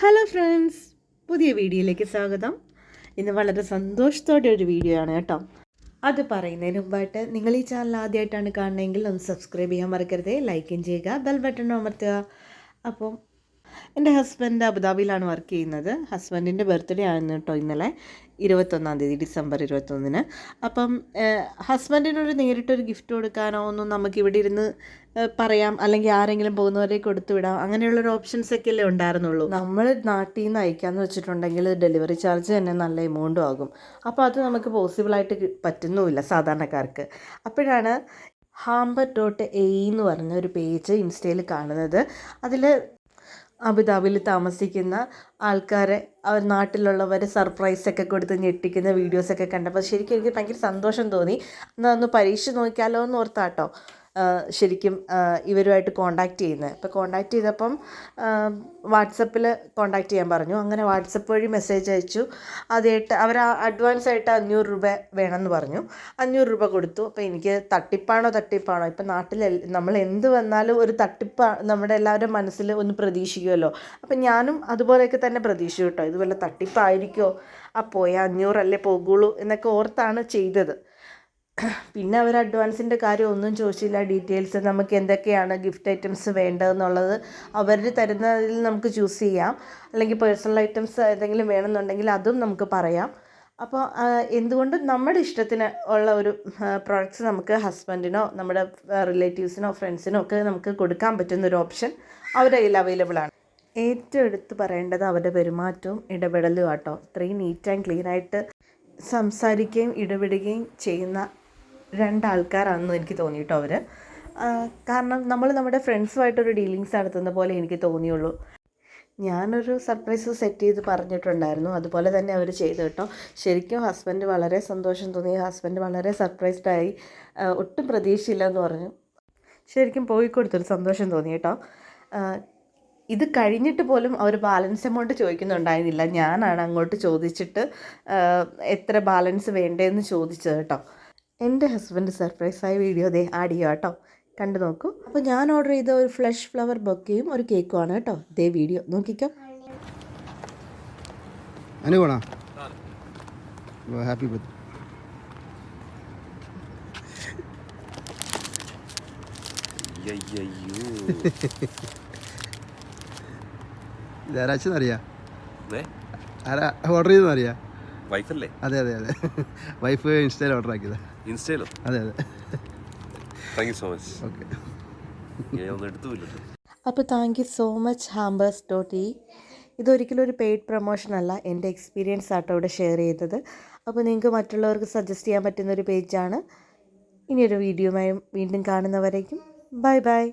Hello friends പുതിയ വീഡിയോയിലേക്ക് സ്വാഗതം. ഇന്ന് വളരെ സന്തോഷത്തോടെ ഒരു വീഡിയോ ആണ് കേട്ടോ. അത് പറയുന്നതിന് മുമ്പായിട്ട് നിങ്ങൾ ഈ ചാനൽ ആദ്യമായിട്ടാണ് കാണുന്നതെങ്കിൽ ഒന്ന് സബ്സ്ക്രൈബ് ചെയ്യാൻ മറക്കരുത്. ലൈക്കും ചെയ്യുക ബെൽ ബട്ടൺ അമർത്തുക. അപ്പം എന്റെ ഹസ്ബൻഡ് അബുദാബിയിലാണ് വർക്ക് ചെയ്യുന്നത്. ഹസ്ബൻഡിന്റെ ബർത്ത്ഡേ ആയിരുന്നു കേട്ടോ ഇന്നലെ ഇരുപത്തൊന്നാം തീയതി ഡിസംബർ ഇരുപത്തൊന്നിന്. അപ്പം ഹസ്ബൻഡിനൊരു നേരിട്ടൊരു ഗിഫ്റ്റ് കൊടുക്കാനോ ഒന്നും നമുക്ക് ഇവിടെ ഇരുന്ന് പറയാം. അല്ലെങ്കിൽ ആരെങ്കിലും പോകുന്നവരെ കൊടുത്തു വിടാം. അങ്ങനെയുള്ളൊരു ഓപ്ഷൻസ് ഒക്കെ അല്ലേ ഉണ്ടായിരുന്നുള്ളൂ. നമ്മൾ നാട്ടിൽ നിന്ന് അയക്കാമെന്ന് വെച്ചിട്ടുണ്ടെങ്കിൽ ഡെലിവറി ചാർജ് തന്നെ നല്ല എമൗണ്ടും ആകും. അപ്പോൾ അത് നമുക്ക് പോസിബിളായിട്ട് പറ്റുന്നുമില്ല സാധാരണക്കാർക്ക്. അപ്പോഴാണ് ഹാംബർ ഡോട്ട് എ എന്ന് പറഞ്ഞ ഒരു പേജ് ഇൻസ്റ്റയിൽ കാണുന്നത്. അതിൽ അബുദാബിയിൽ താമസിക്കുന്ന ആൾക്കാരെ അവർ നാട്ടിലുള്ളവരെ സർപ്രൈസൊക്കെ കൊടുത്ത് ഞെട്ടിക്കുന്ന വീഡിയോസൊക്കെ കണ്ടപ്പോൾ ശരിക്കും എനിക്ക് ഭയങ്കര സന്തോഷം തോന്നി. എന്നാൽ ഒന്ന് പരീക്ഷ നോക്കിയാലോ എന്ന് ഓർത്താട്ടോ. ശരിക്കും ഇവരുമായിട്ട് കോണ്ടാക്ട് ചെയ്യുന്നത് അപ്പോൾ കോണ്ടാക്ട് ചെയ്തപ്പം വാട്സപ്പിൽ കോണ്ടാക്ട് ചെയ്യാൻ പറഞ്ഞു. അങ്ങനെ വാട്സപ്പ് വഴി മെസ്സേജ് അയച്ചു. അതായിട്ട് അവർ അഡ്വാൻസ് ആയിട്ട് അഞ്ഞൂറ് രൂപ വേണമെന്ന് പറഞ്ഞു. അഞ്ഞൂറ് രൂപ കൊടുത്തു. അപ്പോൾ എനിക്ക് തട്ടിപ്പാണോ തട്ടിപ്പാണോ? ഇപ്പം നാട്ടിൽ നമ്മൾ എന്ത് വന്നാലും ഒരു തട്ടിപ്പ് നമ്മുടെ എല്ലാവരുടെ മനസ്സിൽ ഒന്ന് പ്രതീക്ഷിക്കുമല്ലോ അപ്പം ഞാനും അതുപോലെയൊക്കെ തന്നെ പ്രതീക്ഷിച്ചു കേട്ടോ. ഇതുപോലെ തട്ടിപ്പായിരിക്കുമോ ആ പോയ അഞ്ഞൂറല്ലേ പോകുള്ളൂ എന്നൊക്കെ ഓർത്താണ് ചെയ്തത്. പിന്നെ അവർ അഡ്വാൻസിന്റെ കാര്യം ഒന്നും ചോദിച്ചില്ല. ഡീറ്റെയിൽസ് നമുക്ക് എന്തൊക്കെയാണ് ഗിഫ്റ്റ് ഐറ്റംസ് വേണ്ടതെന്നുള്ളത് അവർ തരുന്നതിൽ നമുക്ക് ചൂസ് ചെയ്യാം. അല്ലെങ്കിൽ പേഴ്സണൽ ഐറ്റംസ് ഏതെങ്കിലും വേണമെന്നുണ്ടെങ്കിൽ അതും നമുക്ക് പറയാം. അപ്പോൾ എന്തുകൊണ്ടും നമ്മുടെ ഇഷ്ടത്തിന് ഉള്ള ഒരു പ്രോഡക്റ്റ്സ് നമുക്ക് ഹസ്ബൻഡിനോ നമ്മുടെ റിലേറ്റീവ്സിനോ ഫ്രണ്ട്സിനോ ഒക്കെ നമുക്ക് കൊടുക്കാൻ പറ്റുന്ന ഒരു ഓപ്ഷൻ അവരുടെ കയ്യിൽ അവൈലബിൾ ആണ്. ഏറ്റവും എടുത്ത് പറയേണ്ടത് അവരുടെ പെരുമാറ്റവും ഇടപെടലും ആട്ടോ. ഇത്രയും നീറ്റ് ആൻഡ് ക്ലീൻ ആയിട്ട് സംസാരിക്കുകയും ഇടപെടുകയും ചെയ്യുന്ന രണ്ടാൾക്കാരാണെന്ന് എനിക്ക് തോന്നിയിട്ടോ അവർ കാരണം നമ്മൾ നമ്മുടെ ഫ്രണ്ട്സുമായിട്ടൊരു ഡീലിങ്സ് നടത്തുന്ന പോലെ എനിക്ക് തോന്നിയുള്ളൂ. ഞാനൊരു സർപ്രൈസ് സെറ്റ് ചെയ്ത് പറഞ്ഞിട്ടുണ്ടായിരുന്നു. അതുപോലെ തന്നെ അവർ ചെയ്തു കേട്ടോ. ശരിക്കും ഹസ്ബൻഡ് വളരെ സന്തോഷം തോന്നി. ഹസ്ബൻഡ് വളരെ സർപ്രൈസ്ഡായി ഒട്ടും പ്രതീക്ഷയില്ല എന്ന് പറഞ്ഞു. ശരിക്കും പോയി കൊടുത്തൊരു സന്തോഷം തോന്നി കേട്ടോ. ഇത് കഴിഞ്ഞിട്ട് പോലും അവർ ബാലൻസ് എമൗണ്ട് ചോദിക്കുന്നുണ്ടായിരുന്നില്ല. ഞാനാണ് അങ്ങോട്ട് ചോദിച്ചിട്ട് എത്ര ബാലൻസ് വേണ്ടതെന്ന് ചോദിച്ചത് കേട്ടോ. എന്റെ ഹസ്ബൻഡ് സർപ്രൈസായ വീഡിയോ ദേ ആഡ് ചെയ്യുക കേട്ടോ. കണ്ടു നോക്കൂ. അപ്പോൾ ഞാൻ ഓർഡർ ചെയ്ത ഒരു ഫ്ലഷ് ഫ്ലവർ ബൊക്കയും ഒരു കേക്കും ആണ് കേട്ടോ. ദേ വീഡിയോ നോക്കിക്കോ. അനുഗുണ ഹാപ്പി ബർത്ത് അയ്യോ ഇത് ആരാച്ചെന്ന് അറിയാം? ഏ ആരാ? ഓർഡർ ചെയ്തെന്ന് അറിയാം? വൈഫല്ലേ? അതെ അതെ അതെ. വൈഫ് ഇൻസ്റ്റയിൽ ഓർഡർ ആക്കിയത്. ഇൻസ്റ്റയിലോ? അതെ അതെ. Thank you so much okay ഒന്നും എടുത്തുമില്ലല്ലോ അപ്പോൾ thank you so much hampers dot E ഇതൊരിക്കലും ഒരു പെയ്ഡ് പ്രൊമോഷൻ അല്ല. എന്റെ എക്സ്പീരിയൻസ് ആട്ടോ ഇവിടെ ഷെയർ ചെയ്തത്. അപ്പോൾ നിങ്ങൾക്ക് മറ്റുള്ളവർക്ക് സജസ്റ്റ് ചെയ്യാൻ പറ്റുന്ന ഒരു പേജാണ് ഇനിയൊരു വീഡിയോയുമായി വീണ്ടും കാണുന്നവരേക്കും. Bye bye